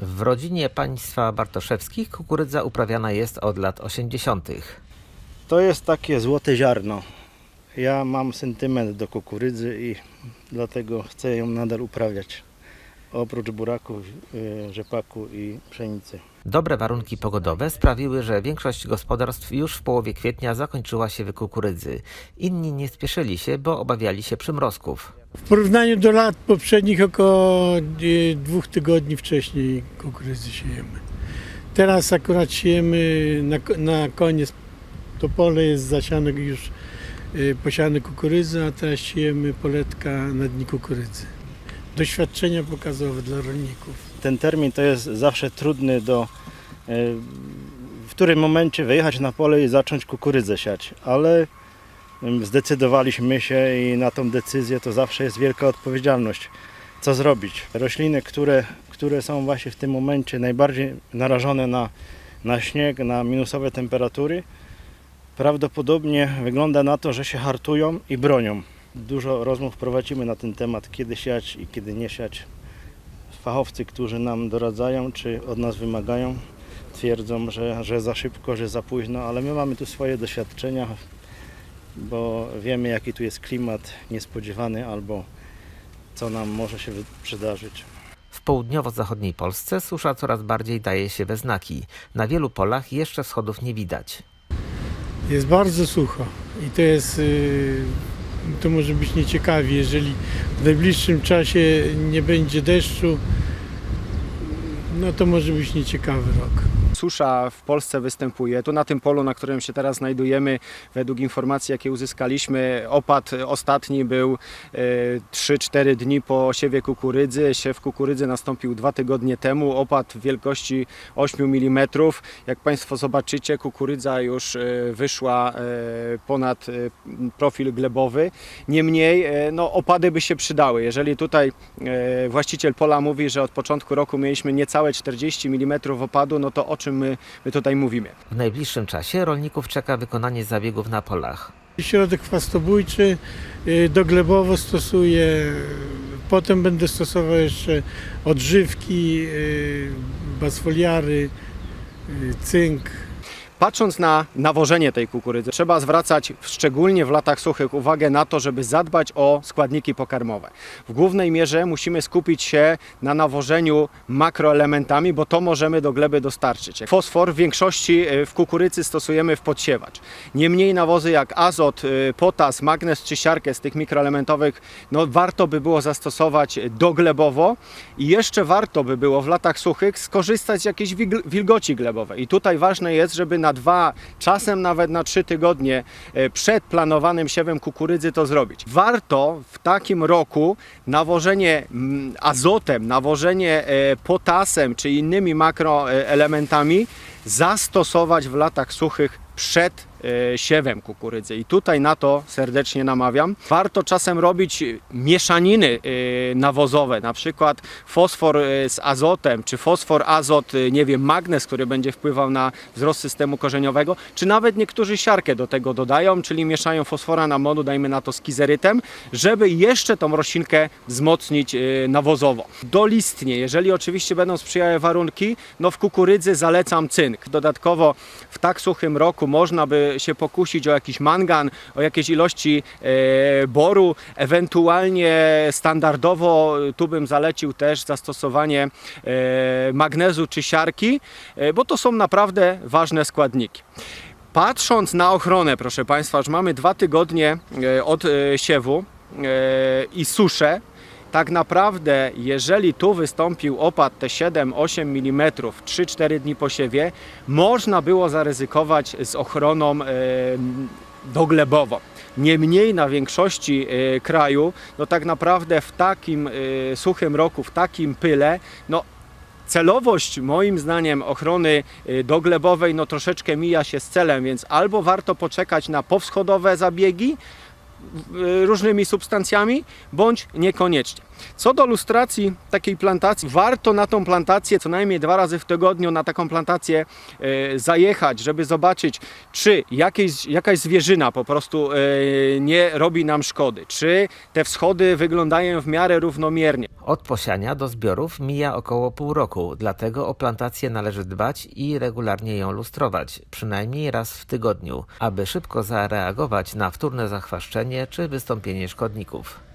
W rodzinie państwa Bartoszewskich kukurydza uprawiana jest od lat 80. To jest takie złote ziarno. Ja mam sentyment do kukurydzy i dlatego chcę ją nadal uprawiać. Oprócz buraków, y, rzepaku i pszenicy. Dobre warunki pogodowe sprawiły, że większość gospodarstw już w połowie kwietnia zakończyła się kukurydzy. Inni nie spieszyli się, bo obawiali się przymrozków. W porównaniu do lat poprzednich około e, dwóch tygodni wcześniej kukurydzy siejemy. Teraz akurat siejemy na, na koniec, to pole jest zasiane już e, posiane kukurydzy, a teraz siejemy poletka na dni kukurydzy. Doświadczenia pokazowe dla rolników. Ten termin to jest zawsze trudny do y, w którym momencie wyjechać na pole i zacząć kukurydzę siać, ale zdecydowaliśmy się i na tą decyzję to zawsze jest wielka odpowiedzialność. Co zrobić? Rośliny, które, które są właśnie w tym momencie najbardziej narażone na, na śnieg, na minusowe temperatury, prawdopodobnie wygląda na to, że się hartują i bronią. Dużo rozmów prowadzimy na ten temat, kiedy siać i kiedy nie siać. Fachowcy, którzy nam doradzają, czy od nas wymagają, twierdzą, że, że za szybko, że za późno, ale my mamy tu swoje doświadczenia, bo wiemy jaki tu jest klimat niespodziewany albo co nam może się przydarzyć. W południowo-zachodniej Polsce susza coraz bardziej daje się we znaki. Na wielu polach jeszcze schodów nie widać. Jest bardzo sucho i to jest, y, to może być nieciekawie, jeżeli w najbliższym czasie nie będzie deszczu, no to może być nieciekawy rok. Susza w Polsce występuje. Tu na tym polu, na którym się teraz znajdujemy, według informacji, jakie uzyskaliśmy, opad ostatni był e, 3-4 dni po siewie kukurydzy. Siew kukurydzy nastąpił dwa tygodnie temu. Opad wielkości 8 mm. Jak Państwo zobaczycie, kukurydza już e, wyszła e, ponad e, profil glebowy. Niemniej e, no, opady by się przydały. Jeżeli tutaj e, właściciel pola mówi, że od początku roku mieliśmy niecałe 40 mm opadu, no to o czym my, my tutaj mówimy? W najbliższym czasie rolników czeka wykonanie zabiegów na polach. Środek chwastobójczy y, doglebowo stosuję, potem będę stosował jeszcze odżywki, y, basfoliary, y, cynk. Patrząc na nawożenie tej kukurydzy, trzeba zwracać szczególnie w latach suchych uwagę na to, żeby zadbać o składniki pokarmowe. W głównej mierze musimy skupić się na nawożeniu makroelementami, bo to możemy do gleby dostarczyć. Fosfor w większości e, w kukurydzy stosujemy w podsiewacz. Niemniej nawozy jak azot, e, potas, magnez czy siarkę z tych mikroelementowych no, warto by było zastosować doglebowo i jeszcze warto by było w latach suchych skorzystać z jakiejś wilgoci glebowej. I tutaj ważne jest, żeby na dwa, czasem nawet na trzy tygodnie e, przed planowanym siewem kukurydzy to zrobić. Warto w takim roku nawożenie mm, azotem, nawożenie e, potasem czy innymi makroelementami zastosować w latach suchych przed siewem kukurydzy. I tutaj na to serdecznie namawiam. Warto czasem robić mieszaniny e, nawozowe, na przykład fosfor e, z azotem, czy fosfor, azot, e, nie wiem, magnez, który będzie wpływał na wzrost systemu korzeniowego, czy nawet niektórzy siarkę do tego dodają, czyli mieszają fosfora na modu, dajmy na to z kizerytem, żeby jeszcze tą roślinkę wzmocnić e, nawozowo. Dolistnie, jeżeli oczywiście będą sprzyjały warunki, no w kukurydzy zalecam cynk. Dodatkowo w tak suchym roku można by się pokusić o jakiś mangan, o jakieś ilości e, boru, ewentualnie standardowo tu bym zalecił też zastosowanie e, magnezu czy siarki, e, bo to są naprawdę ważne składniki. Patrząc na ochronę, proszę Państwa, już mamy dwa tygodnie od siewu i suszę. Tak naprawdę, jeżeli tu wystąpił opad te 7-8 mm 3-4 dni po siewie, można było zaryzykować z ochroną e, doglebową. Niemniej na większości e, kraju, no tak naprawdę w takim e, suchym roku, w takim pyle, no celowość moim zdaniem ochrony y, doglebowej no troszeczkę mija się z celem, więc albo warto poczekać na powschodowe zabiegi różnymi substancjami, bądź niekoniecznie. Co do lustracji takiej plantacji, warto na tą plantację co najmniej dwa razy w tygodniu na taką plantację e, zajechać, żeby zobaczyć, czy jakieś, jakaś zwierzyna po prostu e, nie robi nam szkody, czy te wschody wyglądają w miarę równomiernie. Od posiania do zbiorów mija około pół roku, dlatego o plantację należy dbać i regularnie ją lustrować, przynajmniej raz w tygodniu, aby szybko zareagować na wtórne zachwaszczenie czy wystąpienie szkodników.